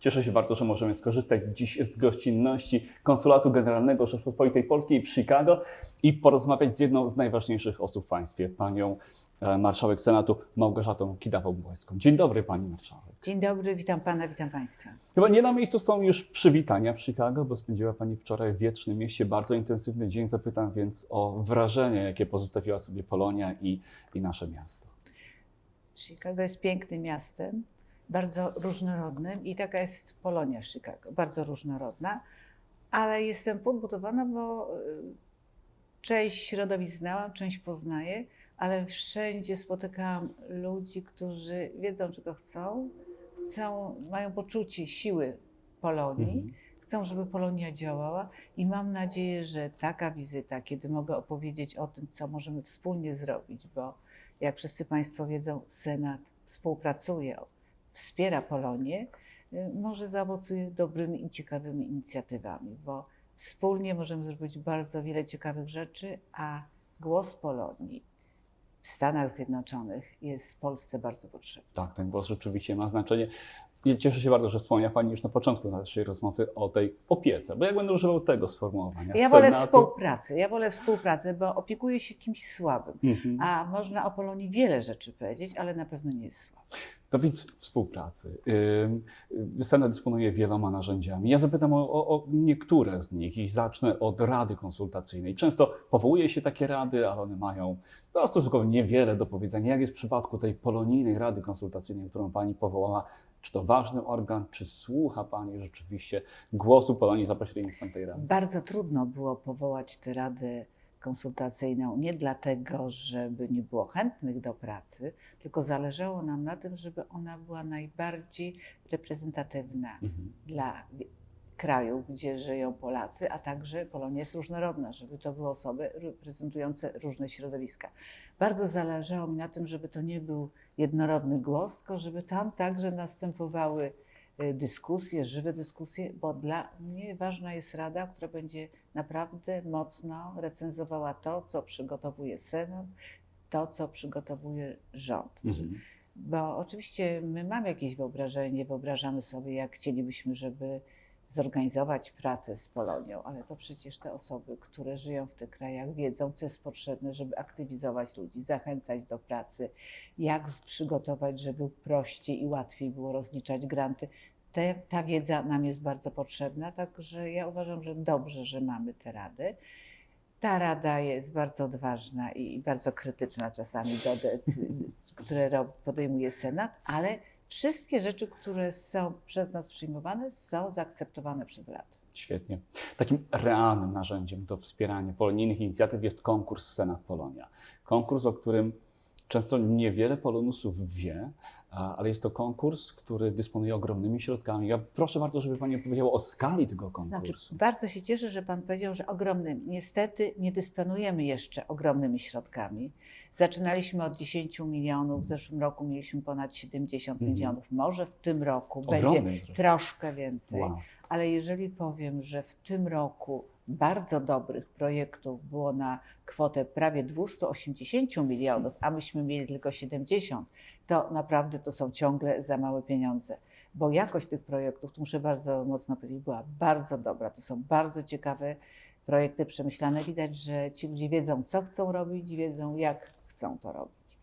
Cieszę się bardzo, że możemy skorzystać dziś z gościnności Konsulatu Generalnego Rzeczypospolitej Polskiej w Chicago i porozmawiać z jedną z najważniejszych osób w państwie, panią e, marszałek Senatu Małgorzatą Kidawą-Błońską. Dzień dobry, pani marszałek. Dzień dobry, witam pana, witam państwa. Chyba nie na miejscu są już przywitania w Chicago, bo spędziła pani wczoraj w wietrznym mieście bardzo intensywny dzień. Zapytam więc o wrażenie, jakie pozostawiła sobie Polonia i, i nasze miasto. Chicago jest pięknym miastem, bardzo różnorodnym i taka jest Polonia w Chicago, bardzo różnorodna, ale jestem podbudowana, bo y, część środowisk znałam, część poznaję, ale wszędzie spotykałam ludzi, którzy wiedzą, czego chcą, chcą, mają poczucie siły Polonii. Mhm. chcą, żeby Polonia działała i mam nadzieję, że taka wizyta, kiedy mogę opowiedzieć o tym, co możemy wspólnie zrobić, bo jak wszyscy Państwo wiedzą, Senat współpracuje, wspiera Polonię, y, może zaowocuje dobrymi i ciekawymi inicjatywami, bo wspólnie możemy zrobić bardzo wiele ciekawych rzeczy, a głos Polonii w Stanach Zjednoczonych jest w Polsce bardzo potrzebny. Tak, ten głos rzeczywiście ma znaczenie. I cieszę się bardzo, że wspomniała Pani już na początku naszej rozmowy o tej opiece, bo jak będę używał tego sformułowania. Ja wolę Senatu- współpracę, ja wolę współpracę, bo opiekuję się kimś słabym. Mhm. A można o Polonii wiele rzeczy powiedzieć, ale na pewno nie jest słabo. To więc współpracy. Senat dysponuje wieloma narzędziami. Ja zapytam o, o, o niektóre z nich i zacznę od Rady Konsultacyjnej. Często powołuje się takie rady, ale one mają no, stosunkowo niewiele do powiedzenia. Jak jest w przypadku tej polonijnej Rady Konsultacyjnej, którą Pani powołała? Czy to ważny organ? Czy słucha Pani rzeczywiście głosu Polonii za pośrednictwem tej rady? Bardzo trudno było powołać tę radę konsultacyjną nie dlatego, żeby nie było chętnych do pracy, tylko zależało nam na tym, żeby ona była najbardziej reprezentatywna Mhm. dla kraju, gdzie żyją Polacy, a także Polonia jest różnorodna, żeby to były osoby reprezentujące różne środowiska. Bardzo zależało mi na tym, żeby to nie był jednorodny głos, tylko żeby tam także następowały dyskusje, żywe dyskusje, bo dla mnie ważna jest rada, która będzie naprawdę mocno recenzowała to, co przygotowuje Senat, to, co przygotowuje rząd. Mhm. Bo oczywiście my mamy jakieś wyobrażenie, wyobrażamy sobie, jak chcielibyśmy, żeby zorganizować pracę z Polonią, ale to przecież te osoby, które żyją w tych krajach, wiedzą, co jest potrzebne, żeby aktywizować ludzi, zachęcać do pracy, jak przygotować, żeby prościej i łatwiej było rozliczać granty. Te, ta wiedza nam jest bardzo potrzebna, także ja uważam, że dobrze, że mamy tę radę. Ta rada jest bardzo odważna i bardzo krytyczna czasami do decyzji, które podejmuje Senat, ale wszystkie rzeczy, które są przez nas przyjmowane, są zaakceptowane przez Radę. Świetnie. Takim realnym narzędziem do wspierania polonijnych inicjatyw jest konkurs Senat Polonia. Konkurs, o którym często niewiele polonusów wie, ale jest to konkurs, który dysponuje ogromnymi środkami. Ja proszę bardzo, żeby Pani opowiedziała o skali tego Znaczy, konkursu. bardzo się cieszę, że Pan powiedział, że ogromnymi. Niestety nie dysponujemy jeszcze ogromnymi środkami. Zaczynaliśmy od 10 milionów, w zeszłym roku mieliśmy ponad 70 Mhm. milionów. Może w tym roku będzie Ogromnym zresztą. troszkę więcej. Wow. ale jeżeli powiem, że w tym roku bardzo dobrych projektów było na kwotę prawie 280 milionów, a myśmy mieli tylko 70, to naprawdę to są ciągle za małe pieniądze. Bo jakość tych projektów, tu muszę bardzo mocno powiedzieć, była bardzo dobra. To są bardzo ciekawe projekty przemyślane. Widać, że ci ludzie wiedzą, co chcą robić, wiedzą, jak chcą to robić.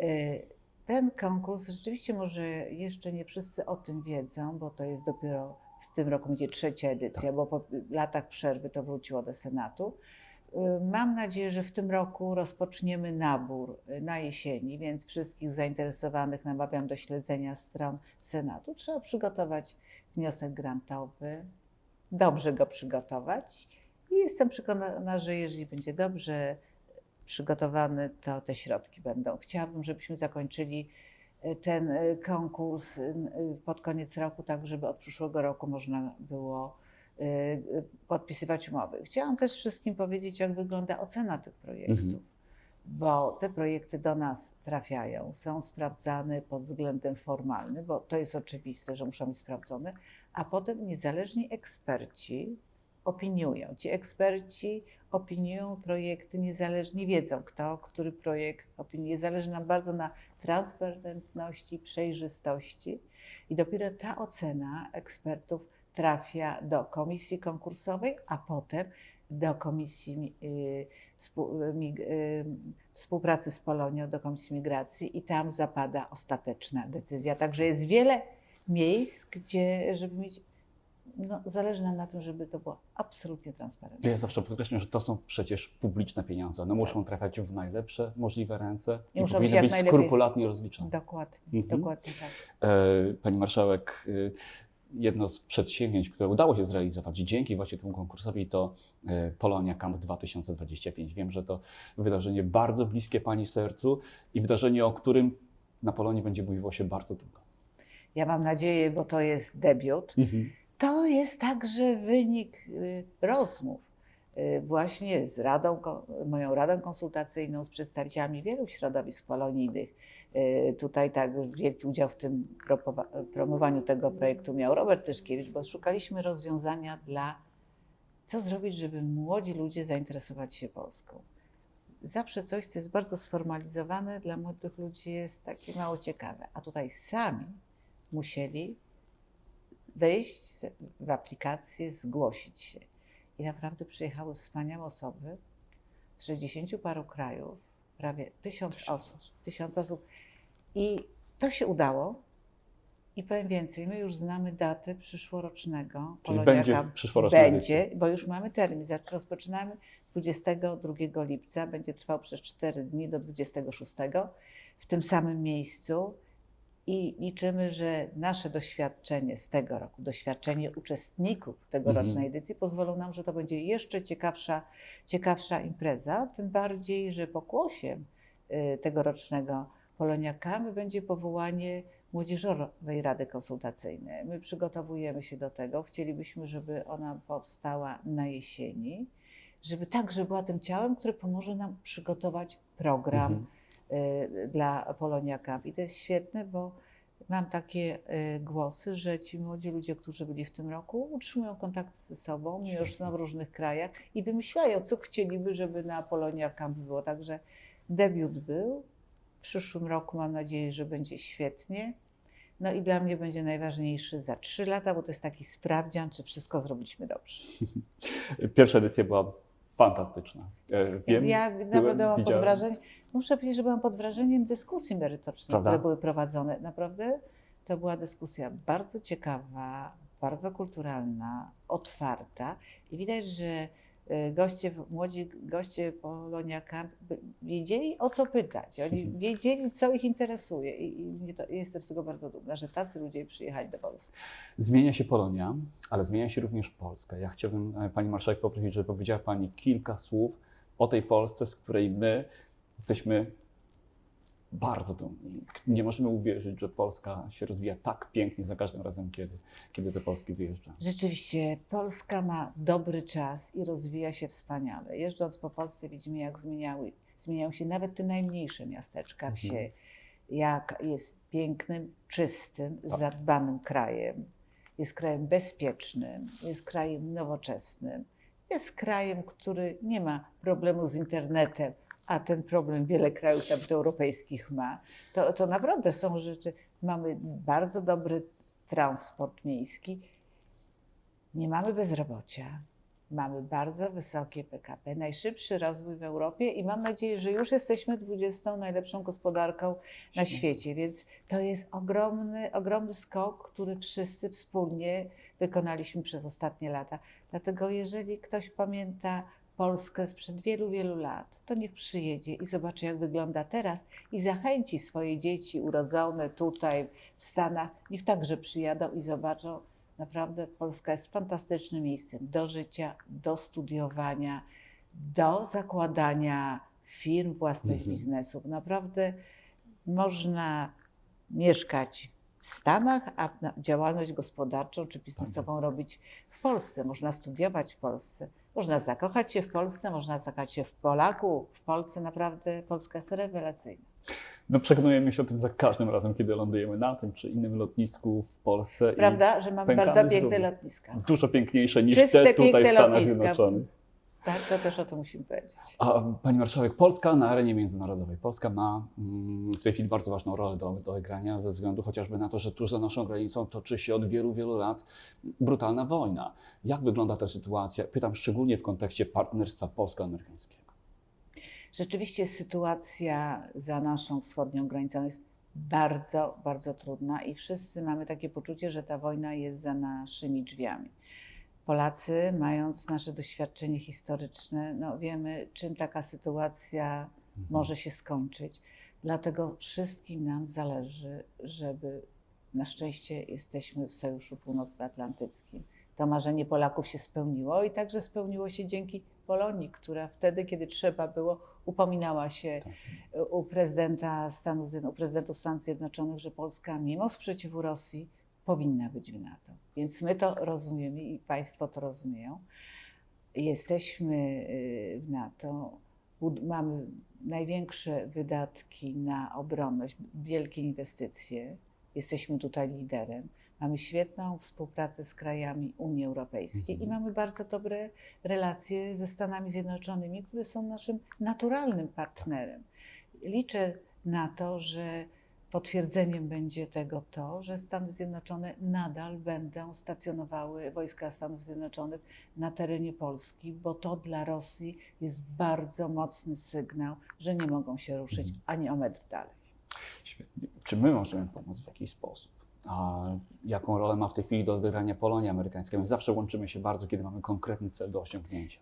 Y, Ten konkurs rzeczywiście może jeszcze nie wszyscy o tym wiedzą, bo to jest dopiero w tym roku będzie trzecia edycja, bo po latach przerwy to wróciło do Senatu. Y, Mam nadzieję, że w tym roku rozpoczniemy nabór y, na jesieni, więc wszystkich zainteresowanych namawiam do śledzenia stron Senatu. Trzeba przygotować wniosek grantowy, dobrze go przygotować i jestem przekonana, że jeżeli będzie dobrze przygotowany, to te środki będą. Chciałabym, żebyśmy zakończyli ten y, konkurs y, y, pod koniec roku, tak żeby od przyszłego roku można było podpisywać umowy. Chciałam też wszystkim powiedzieć, jak wygląda ocena tych projektów. Mhm. Bo te projekty do nas trafiają, są sprawdzane pod względem formalnym, bo to jest oczywiste, że muszą być sprawdzone, a potem niezależni eksperci opiniują. Ci eksperci opiniują projekty, niezależnie wiedzą, kto, który projekt opiniuje. Zależy nam bardzo na transparentności, przejrzystości. I dopiero ta ocena ekspertów trafia do komisji konkursowej, a potem do komisji y, y, współpracy z Polonią, do komisji migracji i tam zapada ostateczna decyzja. Także jest wiele miejsc, gdzie, żeby mieć, no, zależy nam na tym, żeby to było absolutnie transparentne. Ja zawsze podkreślam, że to są przecież publiczne pieniądze. One muszą trafiać w najlepsze możliwe ręce I i, być powinny być najlepiej- skrupulatnie rozliczone. Dokładnie, Mhm. dokładnie tak. E, Pani Marszałek, y, jedno z przedsięwzięć, które udało się zrealizować dzięki właśnie temu konkursowi to e, Polonia Camp 2025. Wiem, że to wydarzenie bardzo bliskie Pani sercu i wydarzenie, o którym na Polonii będzie mówiło się bardzo długo. Ja mam nadzieję, bo to jest debiut. To jest także wynik y, rozmów y, właśnie z radą, moją radą konsultacyjną, z przedstawicielami wielu środowisk polonijnych. Y, Tutaj tak wielki udział w tym promowaniu tego projektu miał Robert Tyszkiewicz, bo szukaliśmy rozwiązania dla co zrobić, żeby młodzi ludzie zainteresowali się Polską. Zawsze coś, co jest bardzo sformalizowane dla młodych ludzi jest takie mało ciekawe, a tutaj sami musieli wejść w aplikację, zgłosić się. I naprawdę przyjechały wspaniałe osoby z 60 paru krajów, prawie tysiąc osób. Tysiąc osób. I to się udało. I powiem więcej, my już znamy datę przyszłorocznego. Czyli Polonia będzie Cup. przyszłoroczna Będzie, bo już mamy termin. Rozpoczynamy 22 lipca, będzie trwał przez 4 dni do 26 w tym samym miejscu i liczymy, że nasze doświadczenie z tego roku, doświadczenie uczestników tegorocznej Mhm. edycji pozwolą nam, że to będzie jeszcze ciekawsza, ciekawsza impreza, tym bardziej, że pokłosiem y, tegorocznego Polonia Camp będzie powołanie Młodzieżowej Rady Konsultacyjnej. My przygotowujemy się do tego. Chcielibyśmy, żeby ona powstała na jesieni, żeby także była tym ciałem, które pomoże nam przygotować program Mhm. Y, dla Polonia Camp. I to jest świetne, bo mam takie y, głosy, że ci młodzi ludzie, którzy byli w tym roku, utrzymują kontakt ze sobą, mimo że są Świetnie. w różnych krajach i wymyślają, co chcieliby, żeby na Polonia Camp było. Także debiut był. W przyszłym roku mam nadzieję, że będzie świetnie. No i dla mnie będzie najważniejszy za trzy lata, bo to jest taki sprawdzian, czy wszystko zrobiliśmy dobrze. Pierwsza edycja była fantastyczna. E, Wiem, ja naprawdę byłam pod wrażeniem, muszę powiedzieć, że byłam pod wrażeniem dyskusji merytorycznych, Prawda? które były prowadzone. Naprawdę to była dyskusja bardzo ciekawa, bardzo kulturalna, otwarta i widać, że y, goście, młodzi goście Polonia Camp by- wiedzieli o co pytać. Oni wiedzieli, co ich interesuje i, i to, jestem z tego bardzo dumna, że tacy ludzie przyjechali do Polski. Zmienia się Polonia, ale zmienia się również Polska. Ja chciałbym e, Pani Marszałek poprosić, żeby powiedziała Pani kilka słów o tej Polsce, z której my jesteśmy bardzo dumni. Nie możemy uwierzyć, że Polska się rozwija tak pięknie za każdym razem, kiedy, kiedy do Polski wyjeżdża. Rzeczywiście, Polska ma dobry czas i rozwija się wspaniale. Jeżdżąc po Polsce widzimy, jak zmieniały, zmieniają się nawet te najmniejsze miasteczka, Mhm. wsie, jak jest pięknym, czystym, Tak. zadbanym krajem. Jest krajem bezpiecznym, jest krajem nowoczesnym, jest krajem, który nie ma problemu z internetem, a ten problem wiele krajów nawet europejskich ma. To, to naprawdę są rzeczy. Mamy bardzo dobry transport miejski, nie mamy bezrobocia. Mamy bardzo wysokie PKB, najszybszy rozwój w Europie i mam nadzieję, że już jesteśmy 20 najlepszą gospodarką na świecie, więc to jest ogromny, ogromny skok, który wszyscy wspólnie wykonaliśmy przez ostatnie lata. Dlatego jeżeli ktoś pamięta Polskę sprzed wielu, wielu lat, to niech przyjedzie i zobaczy, jak wygląda teraz i zachęci swoje dzieci urodzone tutaj w Stanach, niech także przyjadą i zobaczą, Naprawdę Polska jest fantastycznym miejscem do życia, do studiowania, do zakładania firm, własnych Mhm. biznesów. Naprawdę można mieszkać w Stanach, a działalność gospodarczą czy biznesową jest. robić w Polsce. Można studiować w Polsce. Można zakochać się w Polsce, można zakochać się w Polaku. W Polsce naprawdę Polska jest rewelacyjna. No, przekonujemy się o tym za każdym razem, kiedy lądujemy na tym czy innym lotnisku w Polsce. Prawda, że mamy bardzo piękne lotniska. Dużo piękniejsze niż Czyste, te tutaj w Stanach lotniska. Zjednoczonych. Tak, to też o tym musimy powiedzieć. A Pani Marszałek, Polska na arenie międzynarodowej. Polska ma mm, w tej chwili bardzo ważną rolę do, do odegrania ze względu chociażby na to, że tuż za naszą granicą toczy się od wielu, wielu lat brutalna wojna. Jak wygląda ta sytuacja? Pytam szczególnie w kontekście partnerstwa polsko-amerykańskiego. Rzeczywiście sytuacja za naszą wschodnią granicą jest bardzo, bardzo trudna i wszyscy mamy takie poczucie, że ta wojna jest za naszymi drzwiami. Polacy, mając nasze doświadczenie historyczne, no wiemy, czym taka sytuacja Mhm. może się skończyć. Dlatego wszystkim nam zależy, żeby na szczęście jesteśmy w Sojuszu Północnoatlantyckim. To marzenie Polaków się spełniło i także spełniło się dzięki Polonii, która wtedy, kiedy trzeba było, upominała się Tak. u prezydenta Stanów, u prezydentów Stanów Zjednoczonych, że Polska mimo sprzeciwu Rosji powinna być w NATO. Więc my to rozumiemy i Państwo to rozumieją. Jesteśmy y, w NATO, mamy największe wydatki na obronność, wielkie inwestycje. Jesteśmy tutaj liderem. Mamy świetną współpracę z krajami Unii Europejskiej Mhm. i mamy bardzo dobre relacje ze Stanami Zjednoczonymi, które są naszym naturalnym partnerem. Liczę na to, że potwierdzeniem będzie tego to, że Stany Zjednoczone nadal będą stacjonowały wojska Stanów Zjednoczonych na terenie Polski, bo to dla Rosji jest bardzo mocny sygnał, że nie mogą się ruszyć Mhm. ani o metr dalej. Świetnie. Czy my możemy pomóc w jakiś sposób? A jaką rolę ma w tej chwili do odegrania Polonia amerykańska? My zawsze łączymy się bardzo, kiedy mamy konkretny cel do osiągnięcia.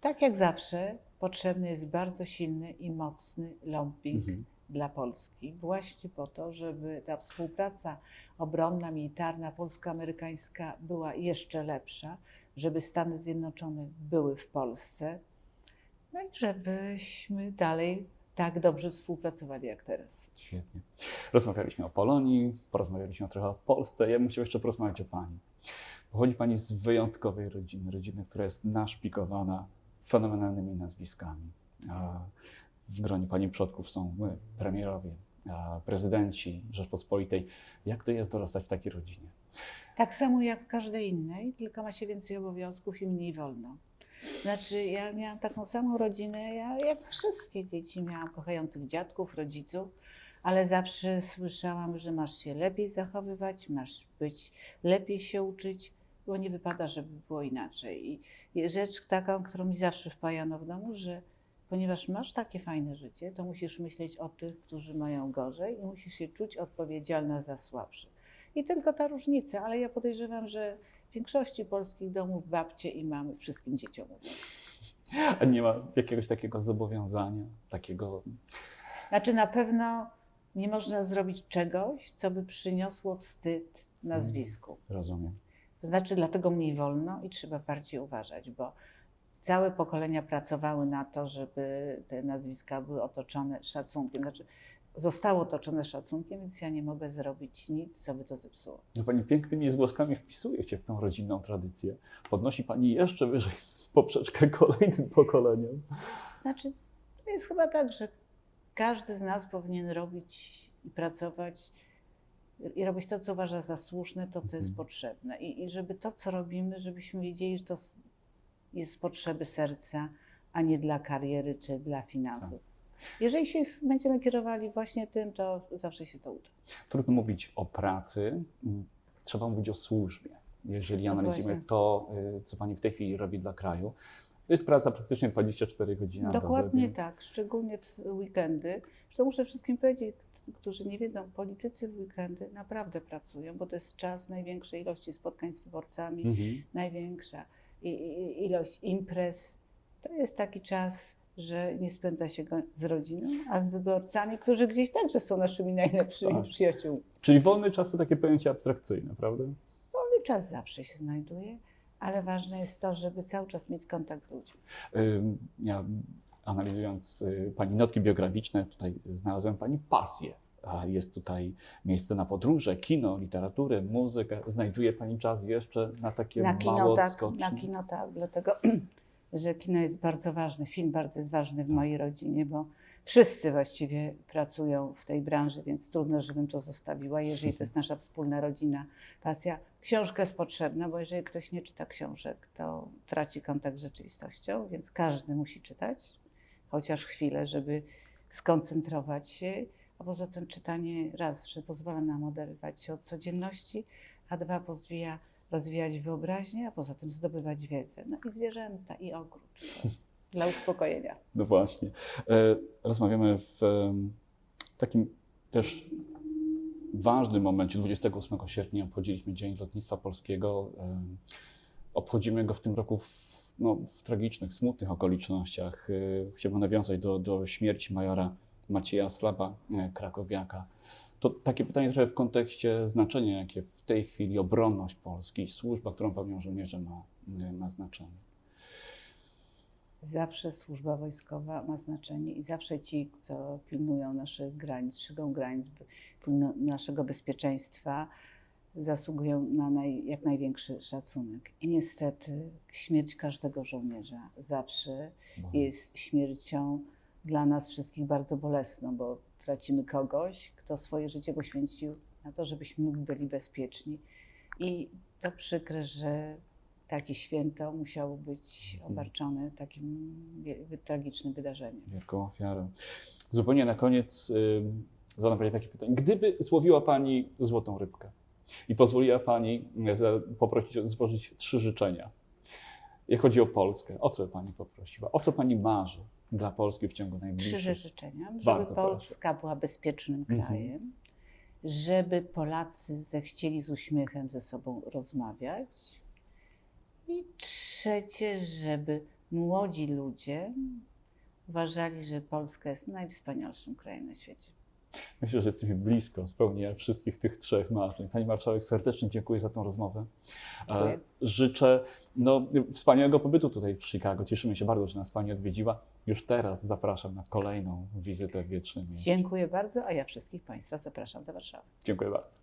Tak jak zawsze, potrzebny jest bardzo silny i mocny lobbying Mhm. Dla Polski, właśnie po to, żeby ta współpraca obronna, militarna, polsko-amerykańska była jeszcze lepsza, żeby Stany Zjednoczone były w Polsce, no i żebyśmy dalej tak dobrze współpracowali jak teraz. Świetnie. Rozmawialiśmy o Polonii, porozmawialiśmy trochę o Polsce. Ja bym chciał jeszcze porozmawiać o Pani. Pochodzi Pani z wyjątkowej rodziny, rodziny, która jest naszpikowana fenomenalnymi nazwiskami. A W gronie Pani przodków są my, premierowie, prezydenci Rzeczpospolitej. Jak to jest dorastać w takiej rodzinie? Tak samo jak w każdej innej, tylko ma się więcej obowiązków i mniej wolno. Znaczy, ja miałam taką samą rodzinę, ja, jak wszystkie dzieci. Miałam kochających dziadków, rodziców, ale zawsze słyszałam, że masz się lepiej zachowywać, masz być, lepiej się uczyć, bo nie wypada, żeby było inaczej. I rzecz taką, którą mi zawsze wpajano w domu, że ponieważ masz takie fajne życie, to musisz myśleć o tych, którzy mają gorzej i musisz się czuć odpowiedzialna za słabszych. I tylko ta różnica, ale ja podejrzewam, że w większości polskich domów babcie i mamy wszystkim dzieciom mówią. A nie ma jakiegoś takiego zobowiązania, takiego. Znaczy na pewno nie można zrobić czegoś, co by przyniosło wstyd nazwisku. Rozumiem. To znaczy dlatego mniej wolno i trzeba bardziej uważać, bo całe pokolenia pracowały na to, żeby te nazwiska były otoczone szacunkiem. Znaczy zostało otoczone szacunkiem, więc ja nie mogę zrobić nic, co by to zepsuło. No pani pięknymi zgłoskami wpisuje się w tę rodzinną tradycję. Podnosi Pani jeszcze wyżej poprzeczkę kolejnym pokoleniom. Znaczy, to jest chyba tak, że każdy z nas powinien robić i pracować i robić to, co uważa za słuszne, to, co jest Mhm. potrzebne. I, I żeby to, co robimy, żebyśmy wiedzieli, że to jest z potrzeby serca, a nie dla kariery czy dla finansów. Jeżeli się będziemy kierowali właśnie tym, to zawsze się to uda. Trudno mówić o pracy, mm, trzeba mówić o służbie. Jeżeli No analizujemy właśnie. to, y, co Pani w tej chwili robi dla kraju, to jest praca praktycznie 24 godziny na dobę, Dokładnie więc- tak, szczególnie w weekendy. Zresztą muszę wszystkim powiedzieć, którzy nie wiedzą, politycy w weekendy naprawdę pracują, bo to jest czas największej ilości spotkań z wyborcami, Mhm. największa ilość imprez. To jest taki czas, że nie spędza się go z rodziną, a z wyborcami, którzy gdzieś także są naszymi najlepszymi Tak. przyjaciółmi. Czyli wolny czas to takie pojęcie abstrakcyjne, prawda? Wolny czas zawsze się znajduje, ale ważne jest to, żeby cały czas mieć kontakt z ludźmi. Ja analizując y, Pani notki biograficzne, tutaj znalazłem Pani pasję. A jest tutaj miejsce na podróże, kino, literaturę, muzykę. Znajduje Pani czas jeszcze na takie Na małe kino, tak, odskocznie? na kino tak, dlatego że kino jest bardzo ważne, film bardzo jest ważny w mojej rodzinie, bo Wszyscy właściwie pracują w tej branży, więc trudno, żebym to zostawiła, jeżeli to jest nasza wspólna rodzina, pasja. Książka jest potrzebna, bo jeżeli ktoś nie czyta książek, to traci kontakt z rzeczywistością, więc każdy musi czytać, chociaż chwilę, żeby skoncentrować się. A poza tym czytanie raz, że pozwala nam oderwać się od codzienności, a dwa pozwala rozwijać wyobraźnię, a poza tym zdobywać wiedzę. No i zwierzęta, i ogród. Dla uspokojenia. No właśnie. E, Rozmawiamy w takim też ważnym momencie. 28 sierpnia obchodziliśmy Dzień Lotnictwa Polskiego. Em, Obchodzimy go w tym roku w, no, w tragicznych, smutnych okolicznościach. E, Chciałbym nawiązać do, do śmierci majora Macieja Slaba, e, krakowiaka. To takie pytanie trochę w kontekście znaczenia, jakie w tej chwili obronność Polski, służba, którą pełnią żołnierze ma, e, ma znaczenie. Zawsze służba wojskowa ma znaczenie i zawsze ci, co pilnują naszych granic, strzegą granic, pilnują naszego bezpieczeństwa, zasługują na naj, jak największy szacunek. I niestety śmierć każdego żołnierza zawsze jest śmiercią dla nas wszystkich bardzo bolesną, bo tracimy kogoś, kto swoje życie poświęcił na to, żebyśmy byli bezpieczni. I to przykre, że takie święto musiało być Mhm. obarczone takim tragicznym wydarzeniem. wielką ofiarą. Zupełnie na koniec y, zadam Pani takie pytanie. Gdyby złowiła Pani złotą rybkę i pozwoliła Pani za, poprosić, złożyć trzy życzenia, jak chodzi o Polskę, o co by Pani poprosiła? O co Pani marzy dla Polski w ciągu Trzy najbliższych? życzenia, żeby Bardzo proszę. Polska była bezpiecznym Mhm. krajem, żeby Polacy zechcieli z uśmiechem ze sobą rozmawiać i trzecie, żeby młodzi ludzie uważali, że Polska jest najwspanialszym krajem na świecie. Myślę, że jesteśmy blisko spełnienia wszystkich tych trzech marzeń. Pani Marszałek, serdecznie dziękuję za tą rozmowę. E, Dziękuję. Życzę no, wspaniałego pobytu tutaj w Chicago. Cieszymy się bardzo, że nas Pani odwiedziła. Już teraz zapraszam na kolejną wizytę w Wiecznym Mieście. Dziękuję bardzo, a ja wszystkich Państwa zapraszam do Warszawy. Dziękuję bardzo.